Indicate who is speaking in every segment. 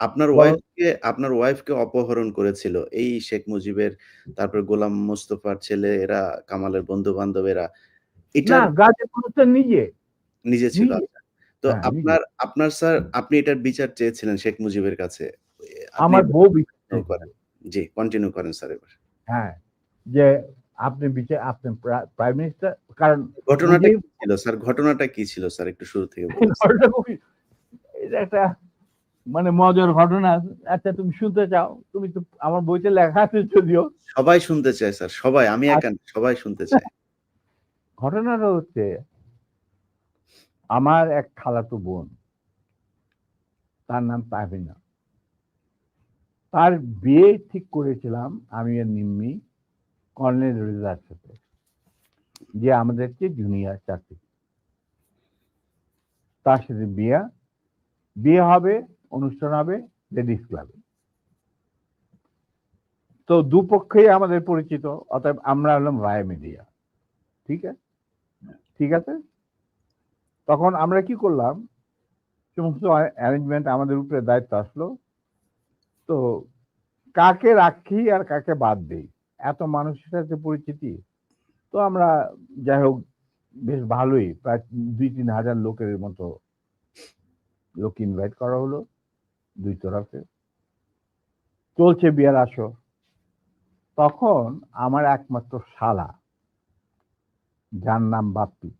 Speaker 1: আপনার
Speaker 2: বলো।
Speaker 1: ওয়াইফকে আপনার ওয়াইফকে অপহরণ করেছিল এই শেখ মুজিবের, তারপর গোলাম মোস্তফার ছেলে এরা, কামালের বন্ধু-বান্ধবেরা।
Speaker 2: না,
Speaker 1: এটার
Speaker 2: নিজে।
Speaker 1: নিজে ছিল।
Speaker 2: নিজে।
Speaker 1: আচ্ছা। তো
Speaker 2: হ্যাঁ, নিজে।
Speaker 1: আপনার আপনার স্যার আপনি এটার বিচার চেয়েছিলেন শেখ মুজিবের কাছে। এ আপনি
Speaker 2: আমার বউ বিচার
Speaker 1: কন্টিনিউ
Speaker 2: চেয়েছিল।
Speaker 1: করেন। জি, কন্টিনিউ করেন স্যার এবার।
Speaker 2: হ্যাঁ, যে আপনি বিচার আপনি প্রা প্রাইম মিনিস্টার কারণ
Speaker 1: ঘটনাটা
Speaker 2: মুজিব
Speaker 1: কি ছিল স্যার? ঘটনাটা কি ছিল স্যার একটু শুরু থেকে বলুন।
Speaker 2: ঘটনা খুবই এটা একটা মানে মজার ঘটনা। আচ্ছা তুমি শুনতে চাও? তুমি তো আমার বইতে লেখা আছে যদিও।
Speaker 1: সবাই শুনতে চায় স্যার। সবাই আমি
Speaker 2: আচ্ছা।
Speaker 1: একা সবাই শুনতে চায়।
Speaker 2: ঘটনাটা হচ্ছে আমার এক খালাতো বোন। তার নাম তাহমিনা। তার বিয়ে ঠিক করেছিলাম আমি আর নিম্মি কর্নেল রেজার সাথে। যে আমাদের চেয়ে জুনিয়র চাকরি। তার সাথে বিয়া। বিয়ে হবে, অনুষ্ঠান হবে, লেডিস ক্লাবে। তো দুপক্ষেই আমাদের পরিচিত। অতএব আমরা হলাম রায় মিডিয়া। ঠিক আছে? ঠিক আছে? তখন আমরা কি করলাম? সমস্ত অ্যারেঞ্জমেন্ট আমাদের উপরে দায়িত্ব আসলো। তো কাকে রাখি আর কাকে বাদ দেই? এত মানুষের সাথে পরিচিতি। তো আমরা যাই হোক, বেশ ভালোই প্রায় ২-৩ হাজার লোকের মতো লোক ইনভাইট করা হলো ২ তরফে। চলছে বিয়ের আসর। তখন আমার একমাত্র শালা, যার নাম বাপ্পি।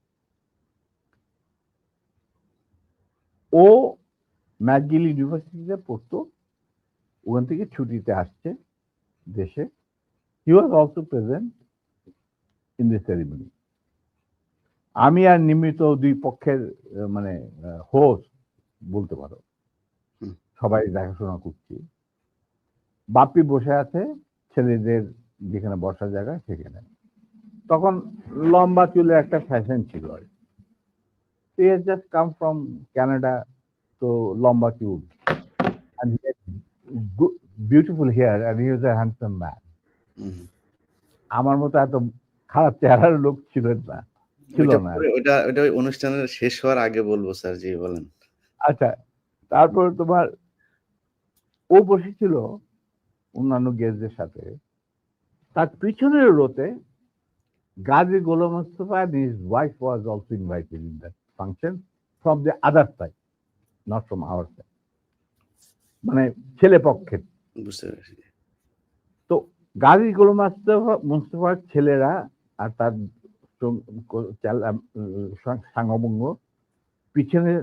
Speaker 2: ও ম্যাকগিল ইউনিভার্সিটিতে পড়তো। ওখান থেকে ছুটিতে আসছে দেশে। He was also present in the ceremony. আমি আর নিমিত দুই পক্ষের মানে হোস্ট বলতে পারো। সবাই দেখাশোনা করছি। বাপ্পি বসে আছে ছেলেদের যেখানে বসার জায়গা সেখানে। তখন লম্বা চুলের একটা ফ্যাশন ছিল। He has just come from Canada তো লম্বা চুল। And he had good beautiful hair and he was a handsome man. আমার মতো এত খারাপ চেহারার লোক ছিলেন না। ছিল না।
Speaker 1: ওইটা ওই অনুষ্ঠানের শেষ হওয়ার আগে বলব স্যার। জি বলেন।
Speaker 2: আচ্ছা, তারপর তোমার ও বসেছিল অন্যান্য গেস্টদের সাথে। তার পিছনের রোতে Gazi Golam Mostafa and his wife was also invited in that function from the other side, not from our side. মানে ছেলে পক্ষের। তো গাজী গোলাম মোস্তফা মোস্তফার ছেলেরা আর তার সং কো চাল আম সাং সাঙ্গবঙ্গ পিছনের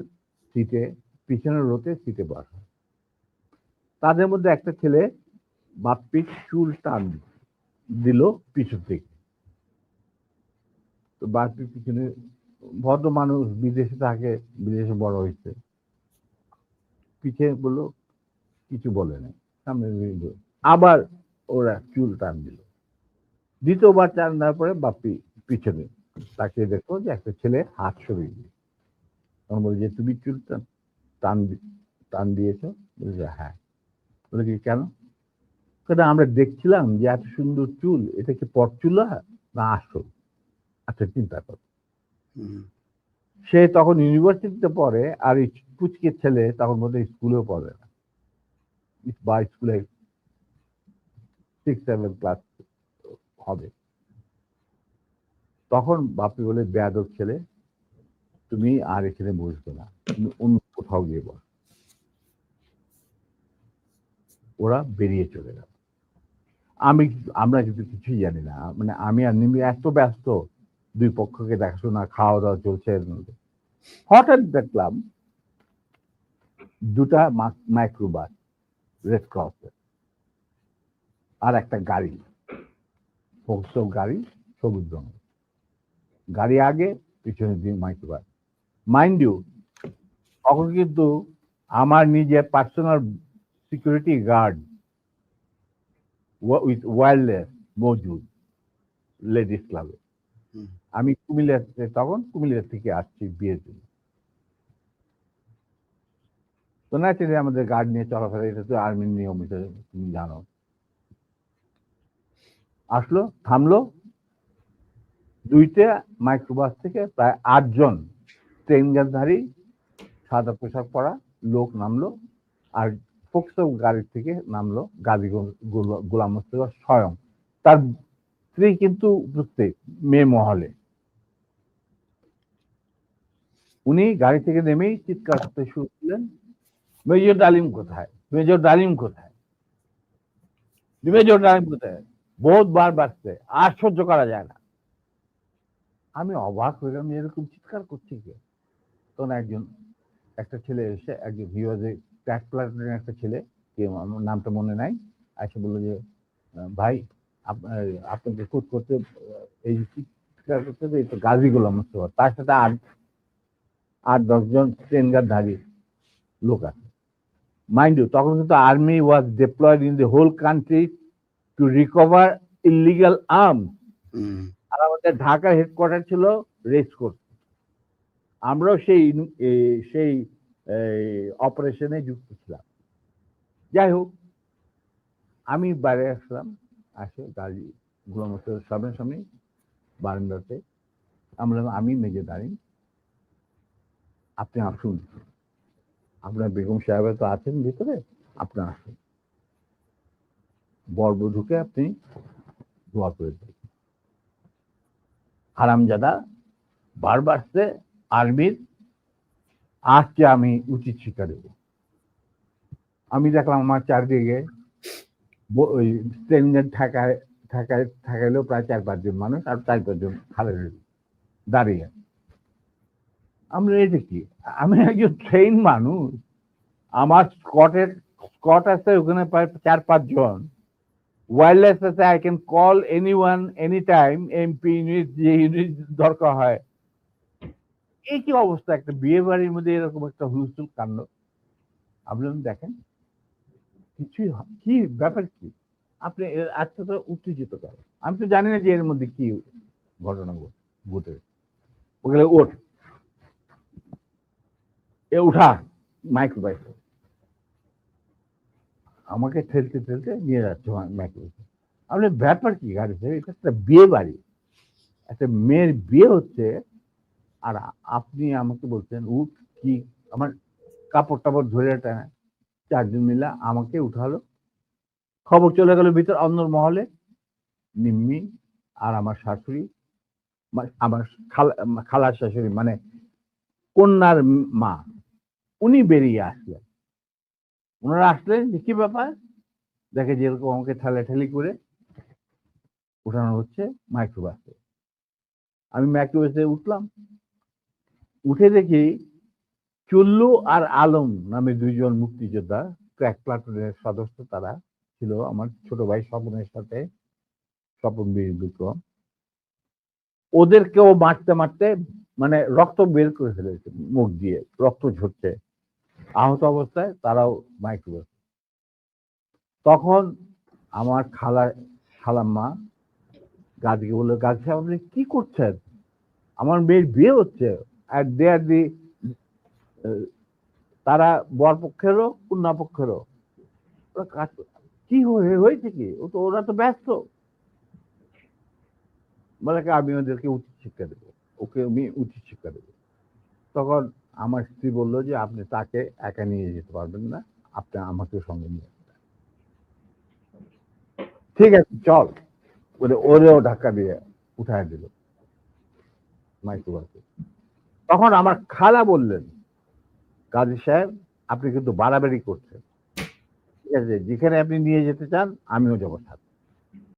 Speaker 2: সিটে পিছনের রোতে সিটে বসা। তাদের মধ্যে একটা ছেলে বাপ্পির চুল টান দিল পিছন থেকে। তো বাপ্পির পিছনে ভদ্র মানুষ বিদেশে থাকে, বিদেশে বড় হয়েছে পিছে বলল কিছু বলে নাই। সামনে আবার ওরা চুল টান দিল। দ্বিতীয়বার টান দেওয়ার পরে বাপ্পি পিছনে তাকে দেখল যে একটা ছেলে হাত সরিয়ে দিল। তখন বলল যে, "তুমি চুল টান টান টান দিয়েছ?" বলছে, "হ্যাঁ।" বলে কি, "কেন?" কয়, আমরা দেখছিলাম যে এত সুন্দর চুল এটা কি পরচুলা না আসল? আচ্ছা চিন্তা করো।" সে তখন ইউনিভার্সিটিতে পড়ে আর এই পুচকে ছেলে তখন বোধহয় স্কুলেও পড়ে না। বা স্কুলে 6-7 ক্লাস হবে। তখন বাপ্পি বলে, "বেয়াদব ছেলে, তুমি আর এখানে বসবে না। তুমি অন্য কোথাও গিয়ে বসো।" ওরা বেরিয়ে চলে গেল। আমি আমরা কিন্তু কিছুই জানি না। মানে আমি আর নিমি এত ব্যস্ত ২ পক্ষকে দেখাশোনা, খাওয়া-দাওয়া চলছে এর মধ্যে। হঠাৎ দেখলাম ২ টা মা মাইক্রোবাস রেড ক্রসের। আর একটা গাড়ি। ফোকসো গাড়ি সবুজ রঙের। গাড়ি আগে, পিছনে দিয়ে মাইক্রোবাস। মাইন্ড ইউ তখন কিন্তু আমার নিজের পার্সোনাল গার্ড ওয়া উইথ ওয়্যারলেস মজুদ লেডিস ক্লাবে। আমি কুমিল্লাতে তখন কুমিল্লা থেকে আসছি বিয়ের জন্য। তো ন্যাচারালি আমাদের গার্ড নিয়ে চলাফেরা এটা তো আর্মির নিয়ম তুমি জানো। আসলো, থামলো। ২ টা মাইক্রোবাস থেকে প্রায় ৮ জন ট্রেন গানধারী সাদা পোশাক পরা লোক নামলো। আর ফোকসো গাড়ির থেকে নামলো গাজী গোলাম মোস্তফা স্বয়ং। তার স্ত্রী কিন্তু উপস্থিত, মেয়ে মহলে। উনি গাড়ি থেকে নেমেই চিৎকার করতে শুরু করলেন, মেজর ডালিম কোথায়? মেজর ডালিম কোথায়? মেজর ডালিম কোথায়? বহুত বার বাড়ছে আর সহ্য করা যায় না। আমি অবাক হইলাম যে এরকম চিৎকার করছি কে? তখন একজন একটা ছেলে এসে একজন হিওয়াজে ট্র্যাক প্লাটুনের একটা ছেলে কে আমার নামটা মনে নাই এসে বলল যে ভাই আপ- আপনাকে কুট করতে এই করতে এই তো গাজী গোলাম মোস্তফা। তার সাথে আট আট দশজন ট্রেনগারধারী লোক আছে। মাইন্ড ইউ তখন কিন্তু army was deployed in the whole country to recover illegal
Speaker 1: arm
Speaker 2: আর আমাদের ঢাকার হেডকোয়ার্টার ছিল রেস কোর্ট আমরাও সেই এ, সেই অপারেশনে যুক্ত ছিলাম। যাই হোক, আমি বাইরে আসলাম, আসে গাড়ি গোলাম সামনে সামনে বারান্দাতে। আমরা আমি মেজে দাঁড়িয়ে, আপনি আসুন। আপনার বেগম সাহেব তো আছেন ভিতরে, আপনি আসুন। বর্বধূকে আপনি দোয়া করে দিন। হারামজাদা বারবার সে আর্মির আজকে আমি উচিত শিক্ষা দেব। আমি দেখলাম আমার চারদিকে ওই ট্রেনের ঠেকায় ঠেকায় ঠেকাইলেও প্রায় চার পাঁচজন মানুষ আর চার পাঁচজন খালে দাঁড়িয়ে আমরা এটা কি, আমি একজন ট্রেন মানুষ, আমার স্কটের স্কট আছে ওখানে প্রায় চার পাঁচজন ওয়্যারলেস আছে I can call anyone any time MP unit, যে ইউনিট দরকার হয়। এই কি অবস্থা? একটা বিয়ে বাড়ির মধ্যে এরকম একটা হুলস্থুল কাণ্ড। আপনি দেখেন, কিছুই কি ব্যাপার কি? আপনি তো উত্তেজিত করেন আমি তো জানি না যে এর মধ্যে কি ঘটনা ঘট- ওগুলো ওঠ। এ, উঠা। মাইক্রোবাইস আমাকে ঠেলতে ঠেলতে নিয়ে যাচ্ছে মাইক্রোবাইস আপনি ব্যাপার কি গাড়িতে? এটা একটা বিয়ে বাড়ি। একটা মেয়ের বিয়ে হচ্ছে আর আপনি আমাকে বলছেন উঠ কি আমার কাপড় টাপড় ধরে টানা। চারজন মিলে আমাকে উঠালো। খবর চলে গেল ভিতর অন্য মহলে। নিম্মি আর আমার শাশুড়ি আমার খালা খালার শাশুড়ি মানে কন্যার মা, উনি বেরিয়ে আসলেন। ওনারা আসলেন যে, কি ব্যাপার? দেখে যেরকম আমাকে ঠেলাঠেলি করে উঠানো হচ্ছে মাইক্রোবাসে। আমি মাইক্রোবাসে উঠলাম। উঠে দেখি চুল্লু আর আলম নামে দুইজন মুক্তিযোদ্ধা ক্র্যাক প্লাটুনের সদস্য তারা ছিল আমার ছোট ভাই স্বপনের সাথে, স্বপন বীর বিক্রম ওদেরকেও মারতে মারতে মানে রক্ত বের করে ফেলেছে, মুখ দিয়ে রক্ত ঝরছে। আহত অবস্থায় তারাও মাইক্রোবাস। তখন আমার খালা খালাম্মা গাছকে বলল গাছ আপনি কি করছেন? আমার মেয়ের বিয়ে হচ্ছে। আর দে আর দি তারা বর পক্ষেরও, কন্যা পক্ষেরও। ওরা কাজ- কি হয়েছে কি? ও তো ওরা তো ব্যস্ত। বলে আমি ওদেরকে উচিত শিক্ষা দেবো। ওকে আমি উচিত শিক্ষা দেবো। তখন আমার স্ত্রী বলল যে, আপনি তাকে একা নিয়ে যেতে পারবেন না। আপনি আমাকে সঙ্গে নিয়ে ঠিক আছে, চল। বলে ওরেও ধাক্কা দিয়ে উঠায় দিল। মাইক্রোবাসে। তখন আমার খালা বললেন, কাজী সাহেব, আপনি কিন্তু বাড়াবাড়ি করছেন। ঠিক আছে, যেখানে আপনি নিয়ে যেতে চান, আমিও যাব সাথে।